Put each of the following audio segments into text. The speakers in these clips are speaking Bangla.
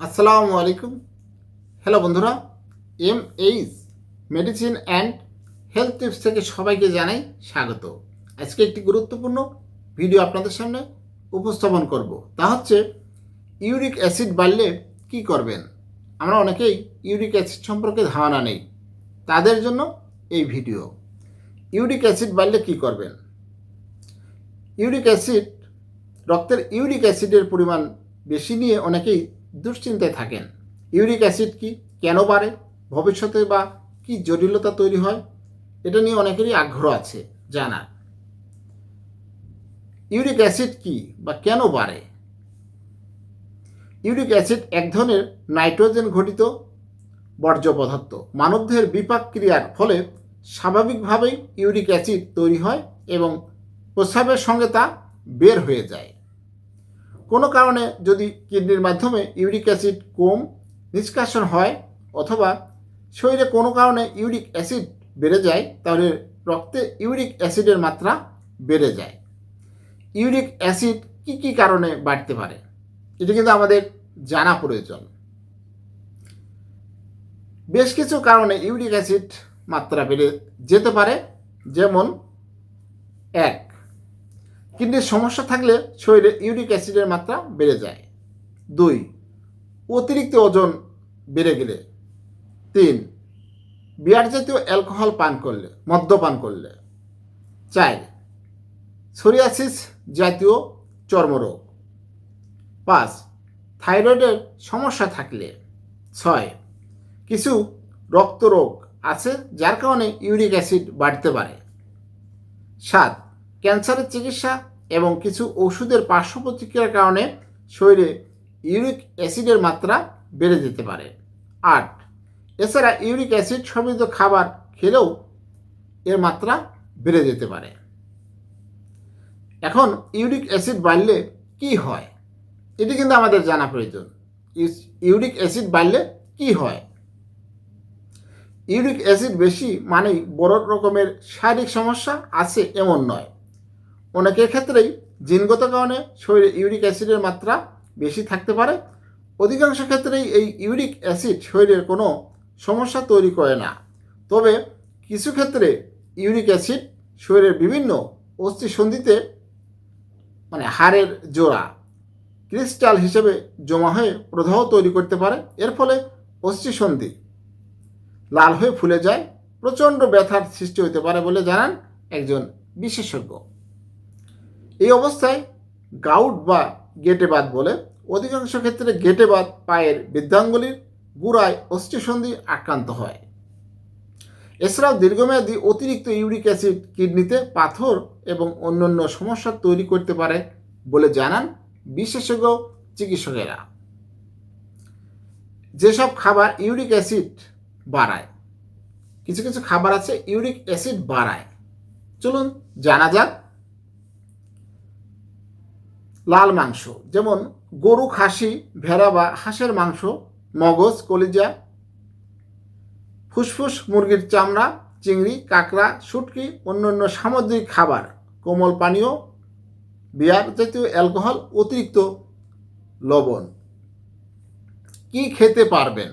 আসসালামু আলাইকুম। হ্যালো বন্ধুরা M H medicine and health tips থেকে সবাইকে জানাই স্বাগত। আজকে একটি গুরুত্বপূর্ণ ভিডিও আপনাদের সামনে উপস্থাপন করব। তা হচ্ছে ইউরিক অ্যাসিড বাড়লে কি করবেন? আমরা অনেকেই ইউরিক অ্যাসিড সম্পর্কে ধারণা নেই, তাদের জন্য এই ভিডিও ইউরিক অ্যাসিড বাড়লে কি করবেন? ইউরিক অ্যাসিড রক্তের ইউরিক অ্যাসিডের পরিমাণ বেশি নিয়ে অনেকেই দুশ্চিন্তায় থাকেন। ইউরিক অ্যাসিড কি কেন বাড়ে? ভবিষ্যতে বা কি জটিলতা তৈরি হয়? এটা নিয়ে অনেকেরই আগ্রহ আছে জানার। ইউরিক অ্যাসিড কি বা কেন বাড়ে? ইউরিক অ্যাসিড এক ধরনের নাইট্রোজেন ঘটিত বর্জ্য পদার্থ। মানবদেহের বিপাক ক্রিয়ার ফলে স্বাভাবিকভাবেই ইউরিক অ্যাসিড তৈরি হয় এবং প্রস্রাবের সঙ্গে তা বের হয়ে যায়। কোনো কারণে যদি কিডনির মাধ্যমে ইউরিক অ্যাসিড কম নিষ্কাশন হয় অথবা শরীরে কোনো কারণে ইউরিক অ্যাসিড বেড়ে যায়, তাহলে রক্তে ইউরিক অ্যাসিডের মাত্রা বেড়ে যায়। ইউরিক অ্যাসিড কি কি কারণে বাড়তে পারে? এটা কিন্তু আমাদের জানা প্রয়োজন। বেশ কিছু কারণে ইউরিক অ্যাসিড মাত্রা বেড়ে যেতে পারে, যেমন এক কিডনির সমস্যা থাকলে শরীরে ইউরিক অ্যাসিডের মাত্রা বেড়ে যায়। দুই, অতিরিক্ত ওজন বেড়ে গেলে। তিন, বিয়ার জাতীয় অ্যালকোহল পান করলে, মদ্যপান করলে। চার, সোরিয়াসিস জাতীয় চর্মরোগ। পাঁচ, থাইরয়েডের সমস্যা থাকলে। ছয়, কিছু রক্তরোগ আছে যার কারণে ইউরিক অ্যাসিড বাড়তে পারে। সাত ক্যান্সারের চিকিৎসা এবং কিছু ওষুধের পার্শ্ব প্রতিক্রিয়ার কারণে শরীরে ইউরিক অ্যাসিডের মাত্রা বেড়ে যেতে পারে। আট, এছাড়া ইউরিক অ্যাসিড সমৃদ্ধ খাবার খেলেও এর মাত্রা বেড়ে যেতে পারে। এখন ইউরিক অ্যাসিড বাড়লে কি হয়? এটি কিন্তু আমাদের জানা প্রয়োজন। ইউরিক অ্যাসিড বাড়লে কি হয়? ইউরিক অ্যাসিড বেশি মানেই বড় রকমের শারীরিক সমস্যা আছে এমন নয়। অনেকের ক্ষেত্রেই জিনগত কারণে শরীরে ইউরিক অ্যাসিডের মাত্রা বেশি থাকতে পারে। অধিকাংশ ক্ষেত্রেই এই ইউরিক অ্যাসিড শরীরের কোনো সমস্যা তৈরি করে না। তবে কিছু ক্ষেত্রে ইউরিক অ্যাসিড শরীরের বিভিন্ন অস্থিসন্ধিতে মানে হাড়ের জোড়া, ক্রিস্টাল হিসেবে জমা হয়ে প্রদাহ তৈরি করতে পারে। এর ফলে অস্থিসন্ধি লাল হয়ে ফুলে যায়, প্রচণ্ড ব্যথার সৃষ্টি হতে পারে বলে জানান একজন বিশেষজ্ঞ। এই অবস্থায় গাউট বা গেটেবাত বলে অধিকাংশ ক্ষেত্রে গেটেবাত পায়ের বৃদ্ধাঙ্গুলির গুড়ায় অস্থিসন্ধি আক্রান্ত হয়। এছাড়াও দীর্ঘমেয়াদী অতিরিক্ত ইউরিক অ্যাসিড কিডনিতে পাথর এবং অন্যান্য সমস্যা তৈরি করতে পারে বলে জানান বিশেষজ্ঞ চিকিৎসকেরা। যেসব খাবার ইউরিক অ্যাসিড বাড়ায়, কিছু কিছু খাবার আছে ইউরিক অ্যাসিড বাড়ায়। চলুন জানা যাক লাল মাংস। যেমন গরু, খাসি, ভেড়া বা হাঁসের মাংস, মগজ, কলিজা, ফুসফুস, মুরগির চামড়া, চিংড়ি, কাঁকড়া, শুটকি, অন্যান্য সামুদ্রিক খাবার, কোমল পানীয়, বিয়ার জাতীয় অ্যালকোহল, অতিরিক্ত লবণ। কি খেতে পারবেন?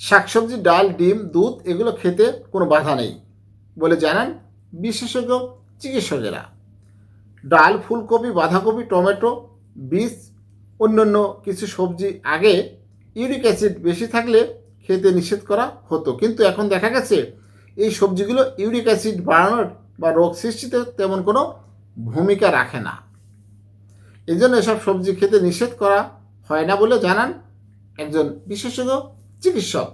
শাকসবজি, ডাল, ডিম, দুধ, এগুলো খেতে কোনো বাধা নেই বলে জানান বিশেষজ্ঞ চিকিৎসকেরা। ডাল, ফুলকপি, বাঁধাকপি, টমেটো, বীজ, অন্যান্য কিছু সবজি আগে ইউরিক অ্যাসিড বেশি থাকলে খেতে নিষেধ করা হতো। কিন্তু এখন দেখা গেছে এই সবজিগুলো ইউরিক অ্যাসিড বাড়ানোর বা রোগ সৃষ্টিতে তেমন কোনো ভূমিকা রাখে না। এই জন্য এসব সবজি খেতে নিষেধ করা হয় না বলে জানান একজন বিশেষজ্ঞ চিকিৎসক।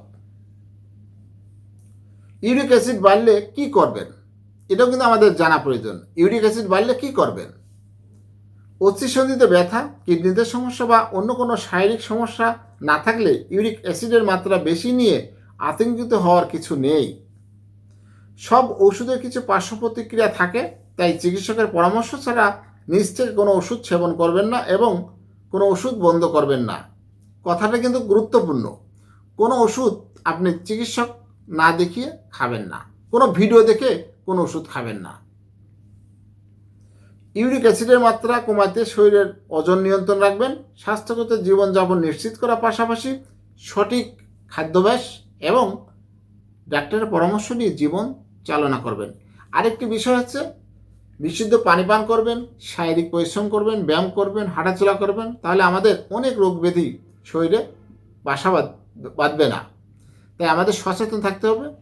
ইউরিক অ্যাসিড বাড়লে কি করবেন? এটাও কিন্তু আমাদের জানা প্রয়োজন। ইউরিক অ্যাসিড বাড়লে কি করবেন? অস্থিসন্ধিতে ব্যথা, কিডনিতে সমস্যা বা অন্য কোনো শারীরিক সমস্যা না থাকলে ইউরিক অ্যাসিডের মাত্রা বেশি নিয়ে আতঙ্কিত হওয়ার কিছু নেই। সব ওষুধের কিছু পার্শ্ব প্রতিক্রিয়া থাকে, তাই চিকিৎসকের পরামর্শ ছাড়া নিজ থেকে কোনো ওষুধ সেবন করবেন না এবং কোনো ওষুধ বন্ধ করবেন না। কথাটা কিন্তু গুরুত্বপূর্ণ। কোনো ওষুধ আপনি চিকিৎসক না দেখিয়ে খাবেন না। কোনো ভিডিও দেখে কোনো ওষুধ খাবেন না। ইউরিক অ্যাসিডের মাত্রা কমাতে শরীরের ওজন নিয়ন্ত্রণ রাখবেন, স্বাস্থ্যগত জীবনযাপন নিশ্চিত করার পাশাপাশি সঠিক খাদ্যাভ্যাস এবং ডাক্তারের পরামর্শ নিয়ে জীবন চালনা করবেন। আরেকটি বিষয় হচ্ছে, বিশুদ্ধ পানি পান করবেন, শারীরিক পরিশ্রম করবেন, ব্যায়াম করবেন, হাঁটাচলা করবেন, তাহলে আমাদের অনেক রোগ ব্যাধি শরীরে বাসা বাঁধ- বাঁধবে না। তাই আমাদের সচেতন থাকতে হবে